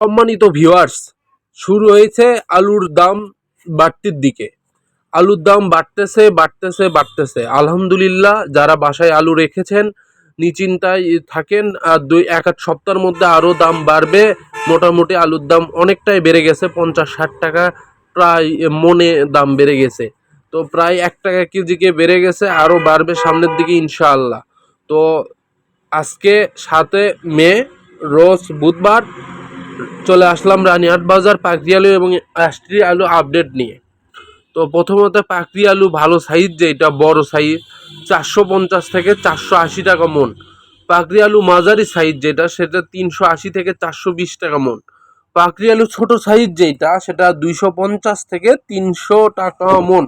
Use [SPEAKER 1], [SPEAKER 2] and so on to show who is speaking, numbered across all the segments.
[SPEAKER 1] সম্মানিত ভিউয়ার্স শুরু হয়েছে আলুর দাম বাড়তির দিকে। আলুর দাম বাড়তেছে বাড়তেছে বাড়তেছে। আলহামদুলিল্লাহ, যারা বাসায় আলু রেখেছেন নিচিন্তায় থাকেন, আর দুই এক আধ সপ্তাহের মধ্যে আরও দাম বাড়বে। মোটামুটি আলুর দাম অনেকটাই বেড়ে গেছে, পঞ্চাশ ষাট টাকা প্রায় মনে দাম বেড়ে গেছে। তো প্রায় এক টাকা কেজিকে বেড়ে গেছে, আরও বাড়বে সামনের দিকে ইনশাআল্লাহ। তো আজকে সাতে মে, রোজ বুধবার চলে আসলাম রানিহাট বাজার, পাকড়ি আলু এবং অ্যাস্ট্রি আলু আপডেট নিয়ে। তো প্রথমত পাকড়ি আলু ভালো সাইজ যেটা বড় সাইজ চারশো পঞ্চাশ থেকে চারশো আশি টাকা মন। পাকড়ি আলু মাঝারি সাইজ যেটা, সেটা তিনশো আশি থেকে চারশো বিশ টাকা মন। পাকড়ি আলু ছোট সাইজ যেটা সেটা দুইশো পঞ্চাশ থেকে তিনশো টাকা মন।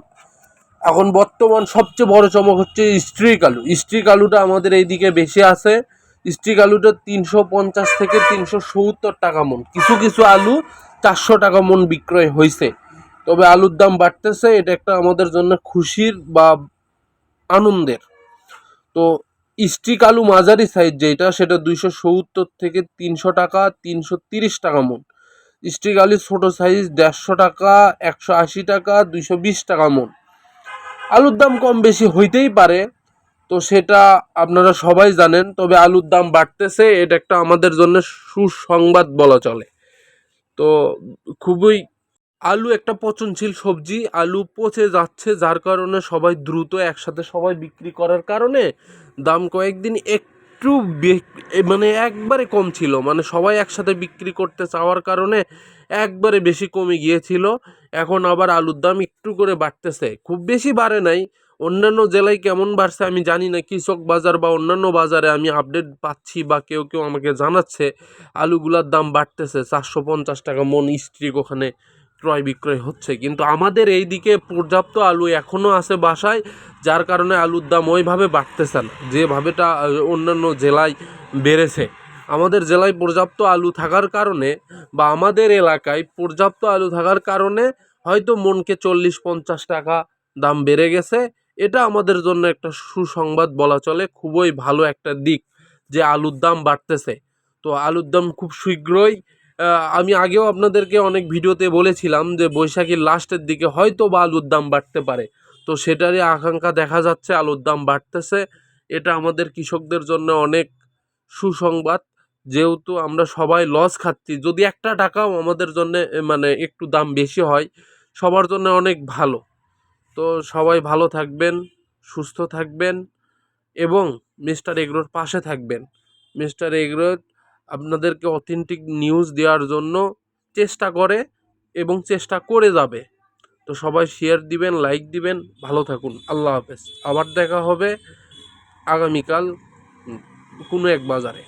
[SPEAKER 1] এখন বর্তমান সবচেয়ে বড় চমক হচ্ছে স্ট্রিক আলু। স্ট্রিক আলুটা আমাদের এইদিকে বেশি আছে। স্ট্রিক আলুটা তিনশো পঞ্চাশ থেকে তিনশো সত্তর টাকা মন। কিছু কিছু আলু চারশো টাকা মন বিক্রয় হয়েছে তবে আলুর দাম বাড়তেছে, এটা একটা আমাদের জন্য খুশির বা আনন্দের। তো স্টিক আলু মাঝারি সাইজ যেটা, সেটা দুইশো সত্তর থেকে তিনশো টাকা, তিনশো তিরিশ টাকা মন। স্টিক আলু ছোটো সাইজ দেড়শো টাকা, একশো আশি টাকা, দুইশো বিশ টাকা মন। আলুর দাম কম বেশি হইতেই পারে তো সেটা আপনারা সবাই জানেন, তবে আলুর দাম বাড়তেছে, এটা একটা আমাদের জন্য সুসংবাদ বলা চলে। তো খুবই আলু একটা পচনশীল সবজি, আলু পচে যাচ্ছে যার কারণে সবাই দ্রুত একসাথে সবাই বিক্রি করার কারণে দাম কয়েকদিন একটু মানে একবারে কম ছিল মানে সবাই একসাথে বিক্রি করতে চাওয়ার কারণে একবারে বেশি কমে গিয়েছিল, এখন আবার আলুর দাম একটু করে বাড়তেছে। খুব বেশি বাড়ে নাই অন্যান্য জেলায় কেমন বাড়ছে আমি জানি না, কৃষক বাজার বা অন্যান্য বাজারে আমি আপডেট পাচ্ছি বা কেউ কেউ আমাকে জানাচ্ছে, আলুগুলার দাম বাড়তেছে, চারশো পঞ্চাশ টাকা মন স্ট্রিক ওখানে ক্রয় বিক্রয় হচ্ছে। কিন্তু আমাদের এই দিকে পর্যাপ্ত আলু এখনও আছে বাসায়, যার কারণে আলুর দাম ওইভাবে বাড়তেছে না যেভাবেটা অন্যান্য জেলায় বেড়েছে। আমাদের জেলায় পর্যাপ্ত আলু থাকার কারণে বা আমাদের এলাকায় পর্যাপ্ত আলু থাকার কারণে হয়তো মনকে চল্লিশ পঞ্চাশ টাকা দাম বেড়ে গেছে। এটা আমাদের জন্য একটা সুসংবাদ বলা চলে, খুবই ভালো একটা দিক যে আলুর দাম বাড়তেছে। তো আলুর দাম খুব শীঘ্রই আমি আগেও আপনাদেরকে অনেক ভিডিওতে বলেছিলাম যে বৈশাখীর লাস্টের দিকে হয়তো বা আলুর দাম বাড়তে পারে। তো সেটারই আকাঙ্ক্ষা দেখা যাচ্ছে, আলুর দাম বাড়তেছে। এটা আমাদের কৃষকদের জন্য অনেক সুসংবাদ। যেহেতু আমরা সবাই লস খাচ্ছি, যদি একটা টাকাও আমাদের জন্য মানে একটু দাম বেশি হয়, সবার জন্য অনেক ভালো। তো সবাই ভালো থাকবেন, সুস্থ থাকবেন এবং মিস্টার এগরোর পাশে থাকবেন। মিস্টার এগরো আপনাদেরকে অথেন্টিক নিউজ দেওয়ার জন্য চেষ্টা করে এবং চেষ্টা করে যাবে। তো সবাই শেয়ার দিবেন লাইক দিবেন, ভালো থাকুন। আল্লাহ হাফেজ। আবার দেখা হবে আগামীকাল কোনো এক বাজারে।